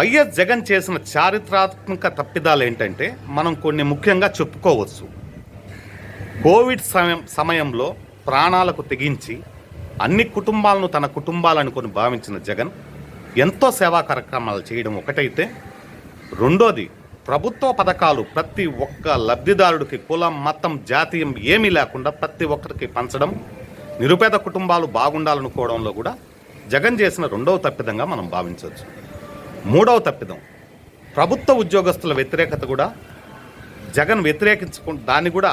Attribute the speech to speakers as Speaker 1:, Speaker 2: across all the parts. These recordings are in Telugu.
Speaker 1: YS Jagan చేసిన చారిత్రాత్మక తప్పిదాలు ఏంటంటే మనం కొన్ని ముఖ్యంగా చెప్పుకోవచ్చు. కోవిడ్ సమయం సమయంలో ప్రాణాలకు తెగించి అన్ని కుటుంబాలను తన కుటుంబాలనుకొని భావించిన జగన్ ఎంతో సేవా కార్యక్రమాలు చేయడం ఒకటైతే రెండోది ప్రభుత్వ పథకాలు ప్రతి ఒక్క లబ్ధిదారుడికి కులం మతం జాతీయం ఏమీ లేకుండా ప్రతి ఒక్కరికి పంచడం నిరుపేద కుటుంబాలు బాగుండాలనుకోవడంలో కూడా జగన్ చేసిన రెండవ తప్పిదంగా మనం భావించవచ్చు. మూడవ తప్పిదం. ప్రభుత్వ ఉద్యోగస్తుల వ్యతిరేకత కూడా జగన్ వ్యతిరేకించుకు దాన్ని కూడా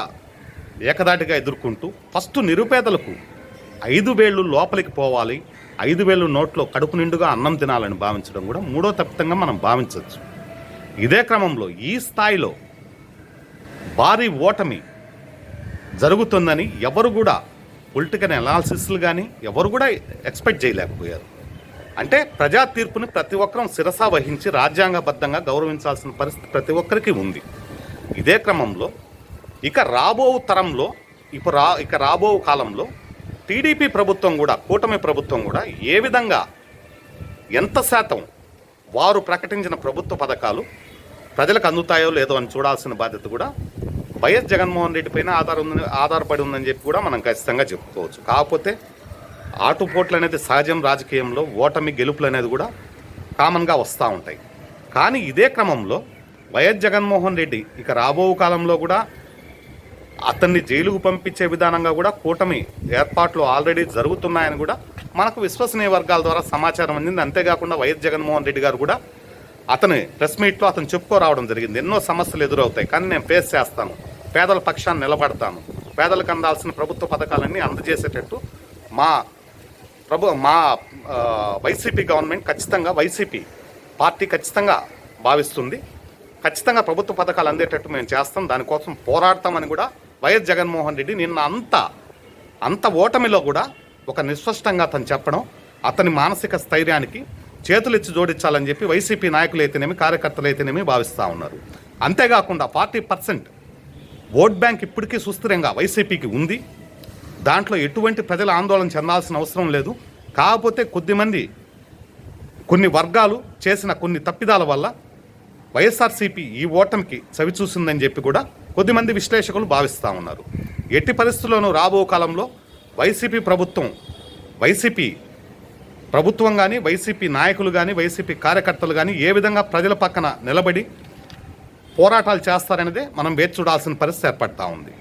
Speaker 1: ఏకదాటిగా ఎదుర్కొంటూ ఫస్ట్ నిరుపేదలకు ఐదు వేళ్ళు లోపలికి పోవాలి ఐదు వేలు నోట్లో కడుపు నిండుగా అన్నం తినాలని భావించడం కూడా మూడో తప్పితంగా మనం భావించవచ్చు. ఇదే క్రమంలో ఈ స్థాయిలో భారీ ఓటమి జరుగుతుందని ఎవరు కూడా పొలిటికల్ అనాలిసిస్లు కానీ ఎవరు కూడా ఎక్స్పెక్ట్ చేయలేకపోయారు. అంటే ప్రజా తీర్పుని ప్రతి ఒక్కరం శిరసా వహించి రాజ్యాంగబద్ధంగా గౌరవించాల్సిన పరిస్థితి ప్రతి ఒక్కరికి ఉంది. ఇదే క్రమంలో ఇక రాబో తరంలో ఇప్పుడు రా ఇక రాబో కాలంలో టీడీపీ ప్రభుత్వం కూడా కూటమి ప్రభుత్వం కూడా ఏ విధంగా ఎంత శాతం వారు ప్రకటించిన ప్రభుత్వ పథకాలు ప్రజలకు అందుతాయో లేదో అని చూడాల్సిన బాధ్యత కూడా వైఎస్ జగన్మోహన్ రెడ్డి పైన ఆధార ఉందని ఆధారపడి ఉందని చెప్పి కూడా మనం ఖచ్చితంగా చెప్పుకోవచ్చు. కాకపోతే ఆటుపోట్లు అనేది సహజం రాజకీయంలో ఓటమి గెలుపులు అనేది కూడా కామన్గా వస్తూ ఉంటాయి. కానీ ఇదే క్రమంలో వైఎస్ జగన్మోహన్ రెడ్డి ఇక రాబో కాలంలో కూడా అతన్ని జైలుకు పంపించే విధానంగా కూడా కూటమి ఏర్పాట్లు ఆల్రెడీ జరుగుతున్నాయని కూడా మనకు విశ్వసనీయ వర్గాల ద్వారా సమాచారం అందింది. అంతేకాకుండా వైఎస్ జగన్మోహన్ రెడ్డి గారు కూడా అతని ప్రెస్ మీట్లో అతను చెప్పుకోరావడం జరిగింది. ఎన్నో సమస్యలు ఎదురవుతాయి. కానీ నేను ఫేస్ చేస్తాను. పేదల పక్షాన్ని నిలబడతాను. పేదలకు అందాల్సిన ప్రభుత్వ పథకాలన్నీ అందజేసేటట్టు మా ప్రభు మా వైసీపీ గవర్నమెంట్ ఖచ్చితంగా వైసీపీ పార్టీ ఖచ్చితంగా భావిస్తుంది. ఖచ్చితంగా ప్రభుత్వ పథకాలు అందేటట్టు మేము చేస్తాం. దానికోసం పోరాడతామని కూడా వైఎస్ జగన్మోహన్ రెడ్డి నిన్న అంత అంత ఓటమిలో కూడా ఒక నిస్పష్టంగా అతను చెప్పడం అతని మానసిక స్థైర్యానికి చేతులిచ్చి జోడించాలని చెప్పి వైసీపీ నాయకులు అయితేనేమి కార్యకర్తలు అయితేనేమి భావిస్తూ ఉన్నారు. అంతేకాకుండా ఫార్టీ పర్సెంట్ ఓట్ బ్యాంక్ ఇప్పటికీ సుస్థిరంగా వైసీపీకి ఉంది. దాంట్లో ఎటువంటి ప్రజల ఆందోళన చెందాల్సిన అవసరం లేదు. కాకపోతే కొద్దిమంది కొన్ని వర్గాలు చేసిన కొన్ని తప్పిదాల వల్ల వైఎస్ఆర్సీపీ ఈ ఓటమికి చవి చూసిందని చెప్పి కూడా కొద్దిమంది విశ్లేషకులు భావిస్తూ ఉన్నారు. ఎట్టి పరిస్థితుల్లోనూ రాబో కాలంలో వైసీపీ ప్రభుత్వం వైసీపీ ప్రభుత్వం కానీ వైసీపీ నాయకులు కానీ వైసీపీ కార్యకర్తలు కానీ ఏ విధంగా ప్రజల పక్కన నిలబడి పోరాటాలు చేస్తారనేదే మనం వేచి చూడాల్సిన పరిస్థితి ఏర్పడతా ఉంది.